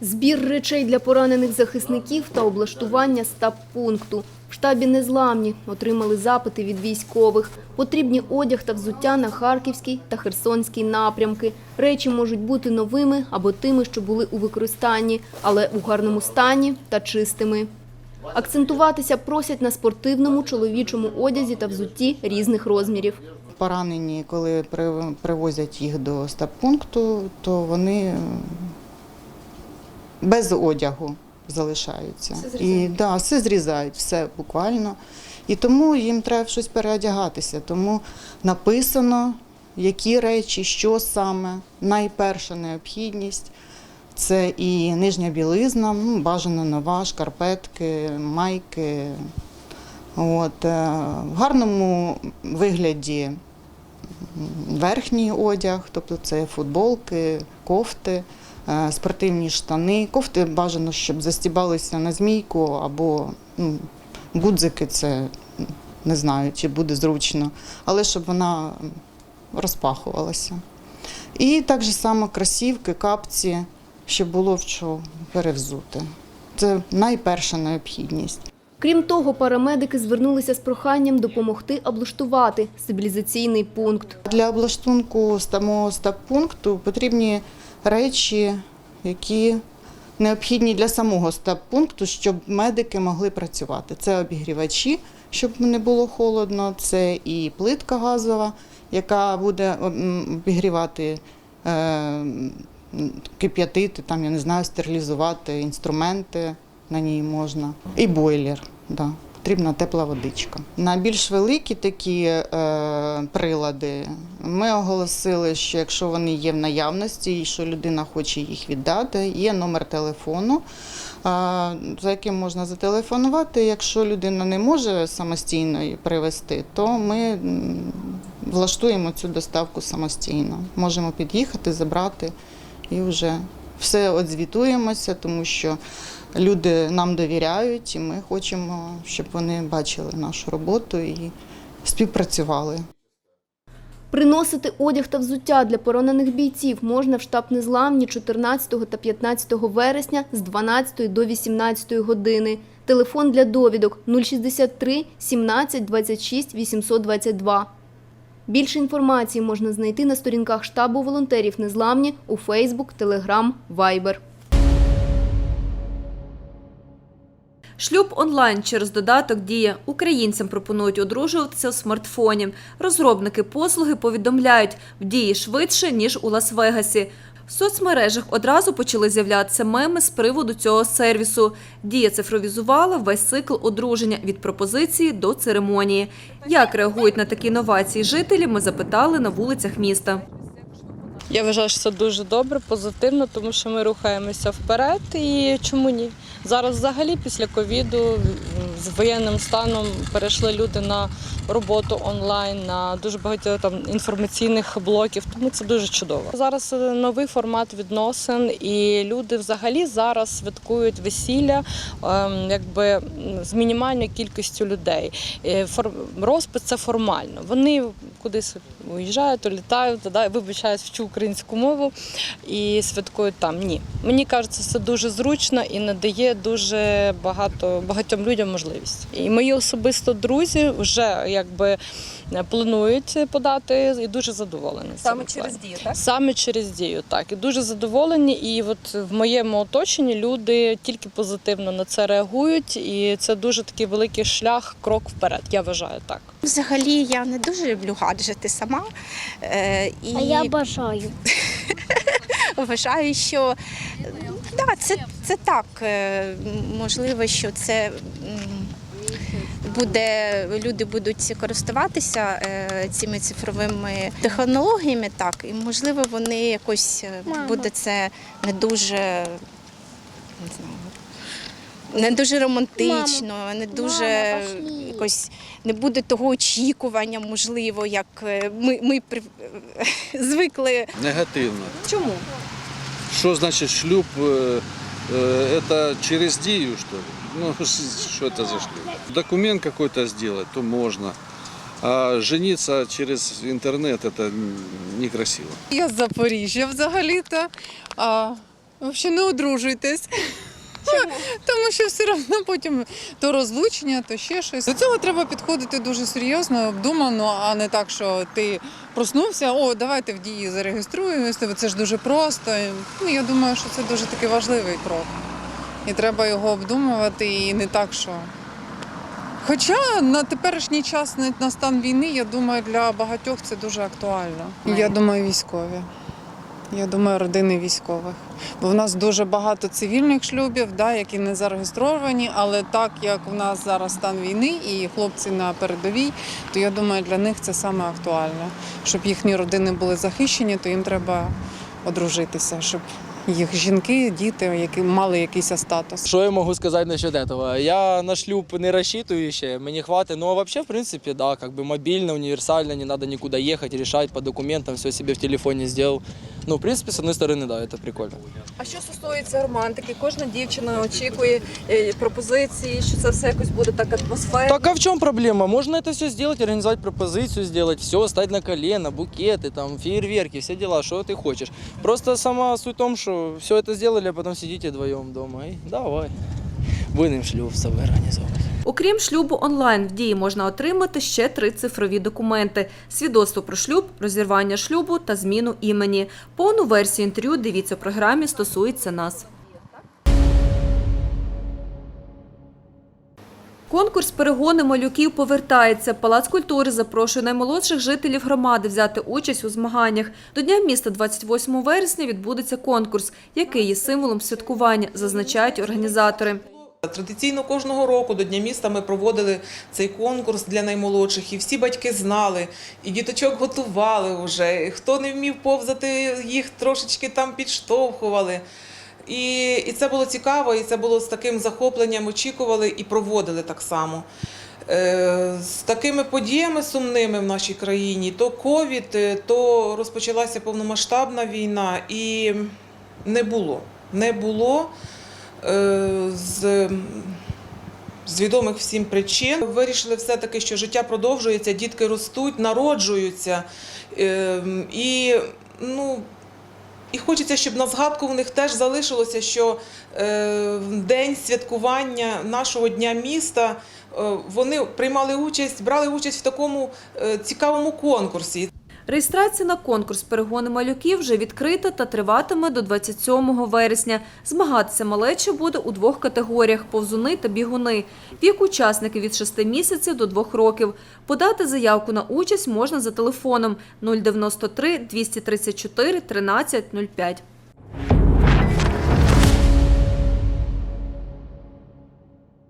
Збір речей для поранених захисників та облаштування стаб-пункту. В штабі незламні отримали запити від військових. Потрібні одяг та взуття на Харківський та Херсонський напрямки. Речі можуть бути новими або тими, що були у використанні, але у гарному стані та чистими. Акцентуватися просять на спортивному чоловічому одязі та взутті різних розмірів. Поранені, коли при- привозять їх до стаб-пункту, то вони без одягу залишаються. І да, все зрізають, все буквально. І тому їм треба щось переодягатися. Тому написано, які речі, що саме. Найперша необхідність це і нижня білизна, ну, бажано нова, шкарпетки, майки. От, е, в гарному вигляді верхній одяг, тобто це футболки, кофти, спортивні штани. Кофти бажано, щоб застібалися на змійку або ну, гудзики, це не знаю, чи буде зручно, але щоб вона розпахувалася. І так же само кросівки, капці, щоб було в що перевзути. Це найперша необхідність. Крім того, парамедики звернулися з проханням допомогти облаштувати стабілізаційний пункт. Для облаштунку самого стаб-пункту потрібні речі, які необхідні для самого стаб-пункту, щоб медики могли працювати. Це обігрівачі, щоб не було холодно, це і плитка газова, яка буде обігрівати, е, кип'ятити, там, я не знаю, стерилізувати інструменти на ній можна. І бойлер. Да. Потрібна тепла водичка. На більш великі такі е, прилади ми оголосили, що якщо вони є в наявності і що людина хоче їх віддати, є номер телефону, е, за яким можна зателефонувати. Якщо людина не може самостійно привезти, то ми влаштуємо цю доставку самостійно. Можемо під'їхати, забрати і вже все одзвітуємося, тому що люди нам довіряють, і ми хочемо, щоб вони бачили нашу роботу і співпрацювали. Приносити одяг та взуття для поранених бійців можна в штаб Незламні 14 та 15 вересня з 12 до 18 години. Телефон для довідок 063 17 26 822. Більше інформації можна знайти на сторінках штабу волонтерів Незламні у Фейсбук, Телеграм, Вайбер. Шлюб онлайн через додаток Дія українцям пропонують одружуватися у смартфоні. Розробники послуги повідомляють, в дії швидше ніж у Лас-Вегасі. В соцмережах одразу почали з'являтися меми з приводу цього сервісу. Дія цифровізувала весь цикл одруження від пропозиції до церемонії. Як реагують на такі новації жителі? Ми запитали на вулицях міста. Я вважаю, що це дуже добре, позитивно, тому що ми рухаємося вперед. І чому ні? Зараз, взагалі, після ковіду з воєнним станом перейшли люди на роботу онлайн, на дуже багато там інформаційних блоків. Тому це дуже чудово. Зараз е, новий формат відносин, і люди взагалі зараз святкують весілля ем, якби з мінімальною кількістю людей. Е, Розпис це формально. Вони кудись уїжджають, літають, да, вибачаюсь, вчу українську мову і святкують там. Ні. Мені кажеться, це дуже зручно і надає дуже багато багатьом людям можливість. І мої особисто друзі вже якби планують подати і дуже задоволені. Саме через дію, так? Саме через дію, так. І дуже задоволені. І от в моєму оточенні люди тільки позитивно на це реагують. І це дуже такий великий шлях, крок вперед. Я вважаю так. Взагалі я не дуже люблю гаджети сама. Е, і А я бажаю. вважаю, що е, да, це, це так. е, Можливо, що це буде, люди будуть користуватися е, цими цифровими технологіями, так, і можливо вони якось е, Мама. буде це не дуже. Не знаю. Не дуже романтично, не дуже Мама, якось не буде того очікування, можливо, як е, ми, ми при- звикли Негативно. Чому? Что значит шлюп? э, э, Это через дию, что ли? Ну, с- что это за шлюп? Документ какой-то сделать, то можно. А жениться через интернет это м, некрасиво. Я з Запоріжжя взагалі-то. А, Взагалі не одружуйтесь. Тому що все одно потім то розлучення, то ще щось. До цього треба підходити дуже серйозно, обдумано, а не так, що ти проснувся, о, давайте в дії зареєструємося. Це ж дуже просто. Ну, я думаю, що це дуже такий важливий крок. І треба його обдумувати, і не так, що. Хоча на теперішній час на стан війни, я думаю, для багатьох це дуже актуально. Я думаю, військові. Я думаю, родини військових. Бо в нас дуже багато цивільних шлюбів, да, які не зареєстровані, але так як в нас зараз стан війни і хлопці на передовій, то я думаю, для них це саме актуально. Щоб їхні родини були захищені, то їм треба одружитися, щоб їх жінки, діти, які мали якийсь статус. Что я могу сказать насчет этого? Я на шлюп не рассчитываю еще, мне хватит. Но вообще, в принципе, да, как бы мобильно, универсально, не надо никуда ехать, решать по документам, все себе в телефоне сделал. Ну, в принципе, с одной стороны, да, это прикольно. А що стосується романтики, кожна дівчина очікує е, пропозиції, що це все якось буде так атмосферно. Так а в чем проблема? Можно это все сделать, организовать пропозицию, сделать все, стать на колено, букеты, там, фейерверки, все дела, что ты хочешь. Просто сама суть в том, все это сделали, а потом сидите вдвоем дома и давай. Будем шлюб себе організовувати. Окрім шлюбу онлайн, в дії можна отримати ще три цифрові документи: свідоцтво про шлюб, розірвання шлюбу та зміну імені. Повну версію інтерв'ю дивіться в програмі Стосується нас. Конкурс перегони малюків повертається. Палац культури запрошує наймолодших жителів громади взяти участь у змаганнях. До Дня міста 28 вересня відбудеться конкурс, який є символом святкування, зазначають організатори. Традиційно кожного року до Дня міста ми проводили цей конкурс для наймолодших, і всі батьки знали, і діточок готували вже. Хто не вмів повзати, їх трошечки там підштовхували. І, і це було цікаво, і це було з таким захопленням, очікували і проводили так само. Е, З такими подіями сумними в нашій країні, то ковід, е, то розпочалася повномасштабна війна, і не було. Не було е, з, з відомих всім причин. Вирішили все-таки, що життя продовжується, дітки ростуть, народжуються. Е, І, ну, і хочеться, щоб на згадку в них теж залишилося, що е, в день святкування нашого дня міста е, вони приймали участь, брали участь в такому е, цікавому конкурсі. Реєстрація на конкурс перегони малюків вже відкрита та триватиме до 27 вересня. Змагатися малеча буде у двох категоріях – повзуни та бігуни. Вік учасників від 6 місяців до 2 років. Подати заявку на участь можна за телефоном 093 234 13 05.